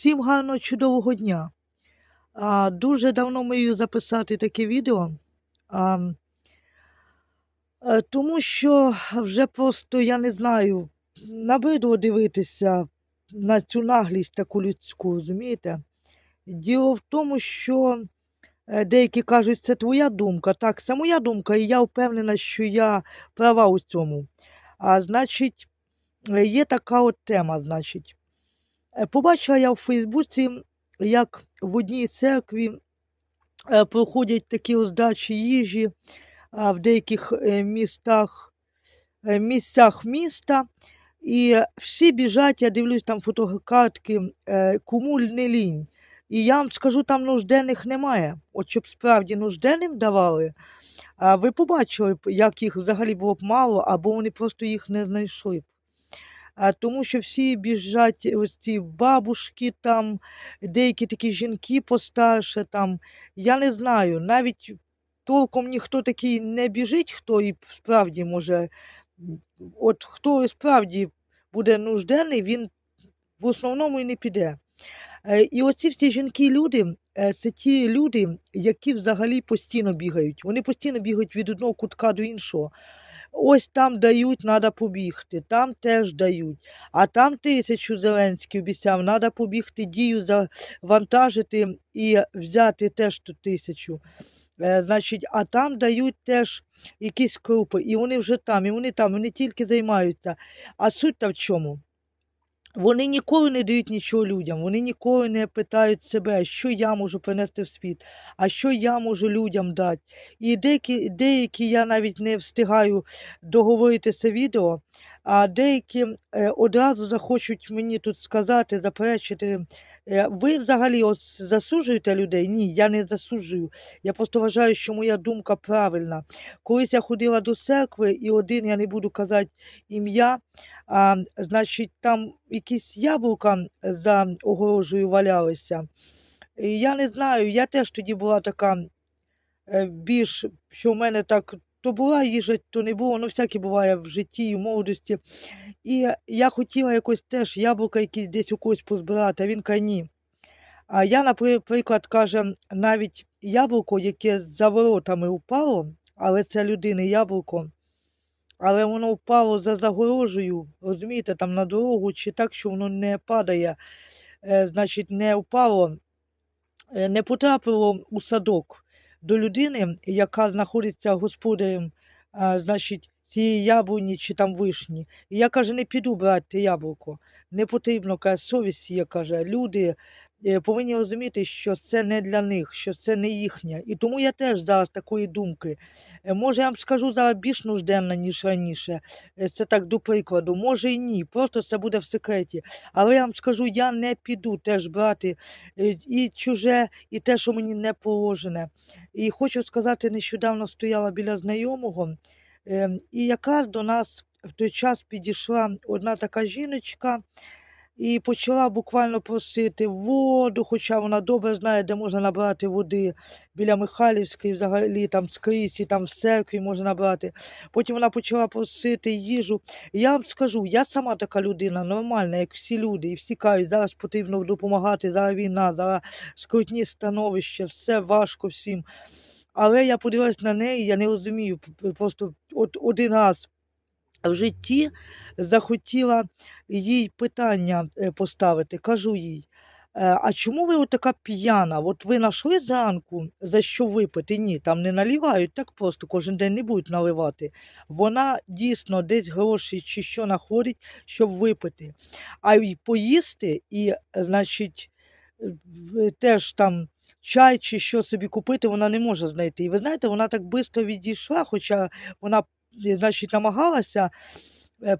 Всім гарного чудового дня. А, дуже давно мрію записати таке відео, а, е, тому що вже просто я не знаю, набридло дивитися на цю наглість таку людську, розумієте? Діло в тому, що е, деякі кажуть, це твоя думка. Так, це моя думка, і я впевнена, що я права у цьому. А значить, е, є така от тема, значить. Е, Побачила я в Фейсбуці, як в одній церкві е, проходять такі роздачі їжі в деяких е, містах, місцях міста. І всі біжать, я дивлюсь там фотокартки, кому не лінь. І я вам скажу, там нужденних немає. От щоб справді нужденним давали, ви побачили, як їх взагалі було б мало, або вони просто їх не знайшли тому що всі біжать ось ці бабушки там, деякі такі жінки постарше там. Я не знаю, навіть толком ніхто такий не біжить, хто і справді може, от хто справді буде нужденний, він в основному і не піде. Е, І оці всі жінки і люди, е, це ті люди, які взагалі постійно бігають. Вони постійно бігають від одного кутка до іншого. Ось там дають, треба побігти, там теж дають. А там тисячу Зеленський обіцяв, треба побігти, дію завантажити і взяти теж ту тисячу. Е, Значить, а там дають теж якісь крупи, і вони вже там, і вони там, вони тільки займаються. А суть та в чому? Вони ніколи не дають нічого людям, вони ніколи не питають себе, що я можу принести в світ, а що я можу людям дати. І деякі, деякі я навіть не встигаю договорити це відео, а деякі е, одразу захочуть мені тут сказати, заперечити. Е, Ви взагалі ось засуджуєте людей? Ні, я не засуджую. Я просто вважаю, що моя думка правильна. Колись я ходила до церкви, і один, я не буду казати ім'я, а, значить, там якісь яблука за огорожею валялися. І я не знаю, я теж тоді була така е, більш, що в мене так то була їжа, то не було, ну всяке буває в житті і в молодості. І я хотіла якось теж яблука якісь десь у когось позбирати, а він каже, ні. А я, наприклад, каже, навіть яблуко, яке за воротами впало, але це людини яблуко, але воно впало за загорожею, розумієте, там на дорогу, чи так, що воно не падає, е, значить, не впало, е, не потрапило у садок до людини, яка знаходиться господарем, а, значить, цієї яблуні чи там вишні. І я каже, не піду брати яблуко. Не потрібно, каже, совість є, каже, люди повинні розуміти, що це не для них, що це не їхнє. І тому я теж зараз такої думки. Е, Може, я вам скажу зараз більш нужденна, ніж раніше. Е, Це так до прикладу. Може і ні. Просто це буде в секреті. Але я вам скажу, я не піду теж брати е, і чуже, і те, що мені не положене. І хочу сказати, нещодавно стояла біля знайомого, е, і якраз до нас в той час підійшла одна така жіночка. І почала буквально просити воду, хоча вона добре знає, де можна набрати води біля Михайлівської, взагалі там скрізь, і там в церкві можна набрати. Потім вона почала просити їжу. Я вам скажу, я сама така людина, нормальна, як всі люди, і всі кажуть, зараз потрібно допомагати, зараз війна, зараз скрутні становища, все важко всім. Але я подивилась на неї, я не розумію, просто от один раз в житті захотіла їй питання е, поставити. Кажу їй, «Е, а чому ви така п'яна? От ви знайшли зранку, за що випити? Ні, там не наливають так просто, кожен день не будуть наливати. Вона дійсно десь гроші чи що знаходить, щоб випити. А й поїсти, і, значить, теж там чай чи що собі купити, вона не може знайти. І ви знаєте, вона так швидко відійшла, хоча вона, значить, намагалася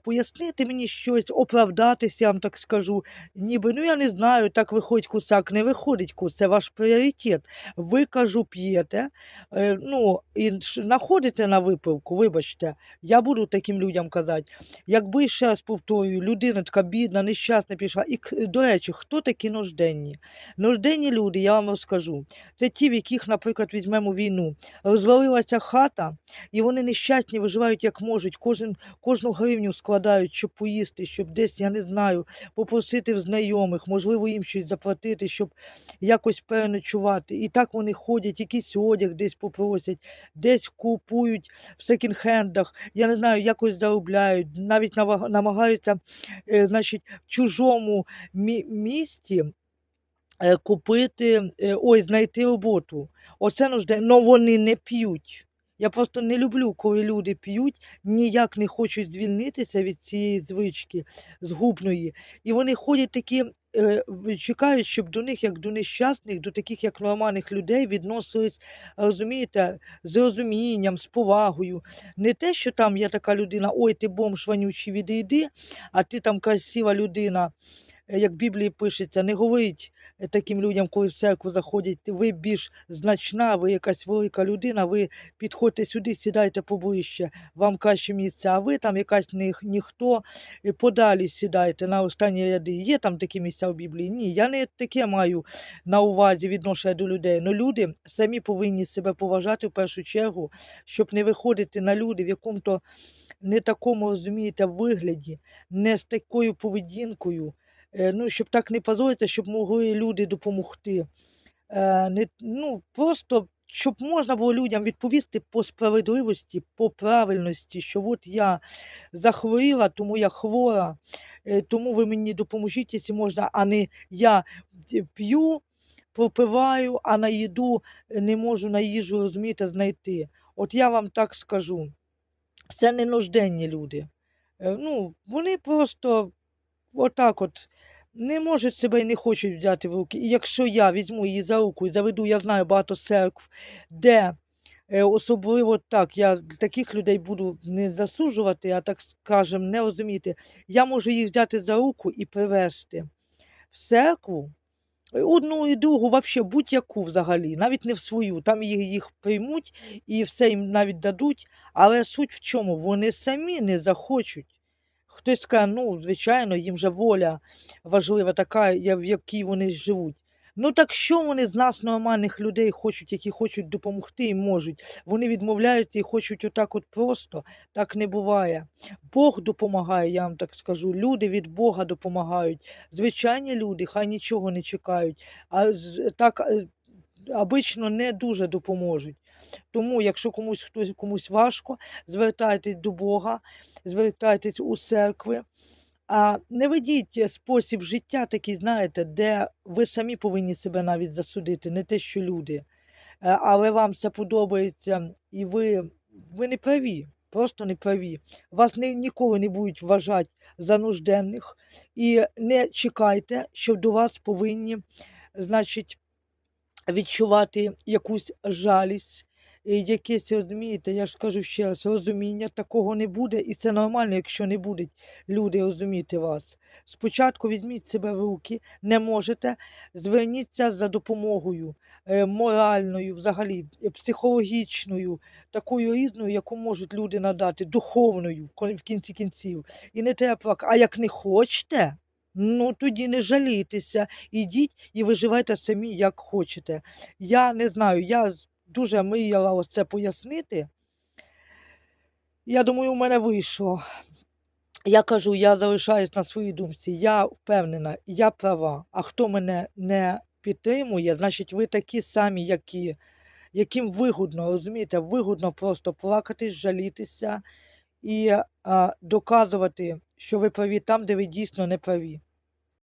пояснити мені щось, оправдатися, я вам так скажу. Ніби, ну я не знаю, так виходить кусак, не виходить кус, це ваш пріоритет. Ви кажу, п'єте, е, ну, і ш- находите на випивку, вибачте, я буду таким людям казати. Якби ще раз повторюю, людина така бідна, нещасна пішла. І, до речі, хто такі нужденні? Нужденні люди, я вам розкажу. Це ті, в яких, наприклад, візьмемо війну. Розвалилася хата, і вони нещасні, виживають як можуть, кожен, кожну гривню гривню складають, щоб поїсти, щоб десь, я не знаю, попросити в знайомих, можливо, їм щось заплатити, щоб якось переночувати. І так вони ходять, якийсь одяг десь попросять, десь купують в секонд-хендах, я не знаю, якось заробляють, навіть намагаються, е, значить, в чужому мі- місті е, купити, е, ой, знайти роботу. Оце нужде, але вони не п'ють. Я просто не люблю, коли люди п'ють, ніяк не хочуть звільнитися від цієї звички згубної. І вони ходять такі, е, чекають, щоб до них, як до нещасних, до таких як нормальних людей відносились, розумієте, з розумінням, з повагою. Не те, що там є така людина, ой, ти бомж вонючий, відійди, а ти там красива людина. Е, Як в Біблії пишеться, не говорить е, таким людям, коли в церкву заходять, ви більш значна, ви якась велика людина, ви підходьте сюди, сідайте поближче, вам краще місце, а ви там якась ніх, ніхто, е, подалі сідайте на останні ряди. Є там такі місця в Біблії? Ні, я не таке маю на увазі відношення до людей. Ну люди самі повинні себе поважати в першу чергу, щоб не виходити на люди в якому-то не такому, розумієте, вигляді, не з такою поведінкою. Е, Ну, щоб так не позоритися, щоб могли люди допомогти. Е, Не, ну, просто щоб можна було людям відповісти по справедливості, по правильності, що от я захворіла, тому я хвора, е, тому ви мені допоможіть, якщо можна, а не я п'ю, пропиваю, а на їду не можу на їжу, розумієте, знайти. От я вам так скажу. Це не нужденні люди. Ну, вони просто отак от не можуть себе і не хочуть взяти в руки. І якщо я візьму її за руку і заведу, я знаю багато церкв, де е, особливо так, я таких людей буду не засуджувати, а так скажем, не розуміти. Я можу їх взяти за руку і привести в церкву. Одну і другу, взагалі будь-яку взагалі, навіть не в свою. Там їх, їх приймуть і все їм навіть дадуть. Але суть в чому? Вони самі не захочуть. Хтось скаже, ну, звичайно, їм же воля важлива така, в якій вони живуть. Ну так що вони з нас, нормальних людей, хочуть, які хочуть допомогти і можуть. Вони відмовляються і хочуть отак от просто. Так не буває. Бог допомагає, я вам так скажу. Люди від Бога допомагають. Звичайні люди, хай нічого не чекають, а так е, обично не дуже допоможуть. Тому, якщо комусь хтось комусь важко, звертайтесь до Бога, звертайтесь у церкви. А не ведіть спосіб життя такий, знаєте, де ви самі повинні себе навіть засудити, не те, що люди. Е, Але вам це подобається, і ви, ви не праві, просто не праві. Вас не, ніколи не будуть вважати за нужденних. І не чекайте, що до вас повинні, значить, відчувати якусь жалість, е, якесь, розумієте, я ж кажу ще раз, розуміння такого не буде, і це нормально, якщо не будуть люди розуміти вас. Спочатку візьміть себе в руки, не можете, зверніться за допомогою е, моральною, взагалі, е, психологічною, такою різною, яку можуть люди надати, духовною в кінці кінців. І не треба. А як не хочете, ну тоді не жалійтеся, ідіть і виживайте самі, як хочете. Я не знаю, я дуже мріяла це пояснити. Я думаю, у мене вийшло. Я кажу, я залишаюсь на своїй думці. Я впевнена, я права. А хто мене не підтримує, значить, ви такі самі, які, яким вигодно, розумієте, вигодно просто плакатись, жалітися і а, доказувати, що ви праві там, де ви дійсно не праві.